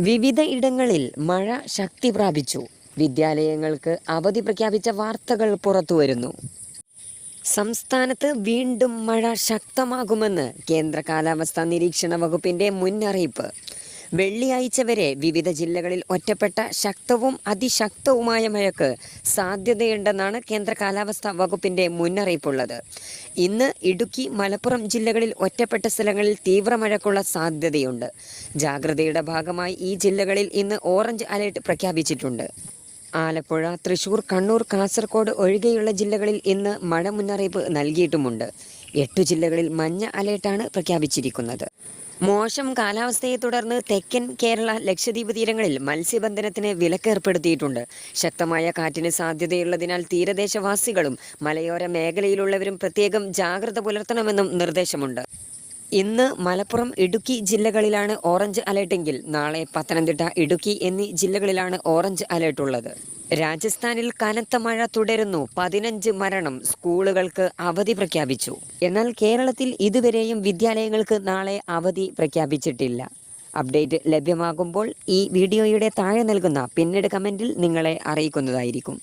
വിവിധ ഇടങ്ങളിൽ മഴ ശക്തി പ്രാപിച്ചു. വിദ്യാലയങ്ങൾക്ക് അവധി പ്രഖ്യാപിച്ച വാർത്തകൾ പുറത്തുവരുന്നു സംസ്ഥാനത്ത് വീണ്ടും മഴ ശക്തമാകുമെന്ന് കേന്ദ്ര കാലാവസ്ഥാ നിരീക്ഷണ വകുപ്പിന്റെ മുന്നറിയിപ്പ്. വെള്ളിയാഴ്ച വരെ വിവിധ ജില്ലകളിൽ ഒറ്റപ്പെട്ട ശക്തവും അതിശക്തവുമായ മഴയ്ക്ക് സാധ്യതയുണ്ടെന്നാണ് കേന്ദ്ര കാലാവസ്ഥാ വകുപ്പിന്റെ മുന്നറിയിപ്പുള്ളത്. ഇന്ന് ഇടുക്കി മലപ്പുറം ജില്ലകളിൽ ഒറ്റപ്പെട്ട സ്ഥലങ്ങളിൽ തീവ്ര മഴയ്ക്കുള്ള സാധ്യതയുണ്ട്. ജാഗ്രതയുടെ ഭാഗമായി ഈ ജില്ലകളിൽ ഇന്ന് ഓറഞ്ച് അലേർട്ട് പ്രഖ്യാപിച്ചിട്ടുണ്ട്. ആലപ്പുഴ തൃശൂർ കണ്ണൂർ കാസർഗോഡ് ഒഴികെയുള്ള ജില്ലകളിൽ ഇന്ന് മഴ മുന്നറിയിപ്പ് നൽകിയിട്ടുമുണ്ട്. എട്ടു ജില്ലകളിൽ മഞ്ഞ അലേർട്ടാണ് പ്രഖ്യാപിച്ചിരിക്കുന്നത്. മോശം കാലാവസ്ഥയെ തുടർന്ന് തെക്കൻ കേരള ലക്ഷദ്വീപ് തീരങ്ങളിൽ മത്സ്യബന്ധനത്തിന് വിലക്കേർപ്പെടുത്തിയിട്ടുണ്ട്. ശക്തമായ കാറ്റിന് സാധ്യതയുള്ളതിനാൽ തീരദേശവാസികളും മലയോര മേഖലയിലുള്ളവരും പ്രത്യേകം ജാഗ്രത പുലർത്തണമെന്നും നിർദ്ദേശമുണ്ട്. ഇന്ന് മലപ്പുറം ഇടുക്കി ജില്ലകളിലാണ് ഓറഞ്ച് അലേർട്ടെങ്കിൽ നാളെ പത്തനംതിട്ട ഇടുക്കി എന്നീ ജില്ലകളിലാണ് ഓറഞ്ച് അലേർട്ട് ഉള്ളത് രാജസ്ഥാനിൽ കനത്ത മഴ തുടരുന്നു. പതിനഞ്ച് മരണം സ്കൂളുകൾക്ക് അവധി പ്രഖ്യാപിച്ചു. എന്നാൽ കേരളത്തിൽ ഇതുവരെയും വിദ്യാലയങ്ങൾക്ക് നാളെ അവധി പ്രഖ്യാപിച്ചിട്ടില്ല. അപ്ഡേറ്റ് ലഭ്യമാകുമ്പോൾ ഈ വീഡിയോയുടെ താഴെ നൽകുന്ന പിന്നീട് കമന്റിൽ നിങ്ങളെ അറിയിക്കുന്നതായിരിക്കും.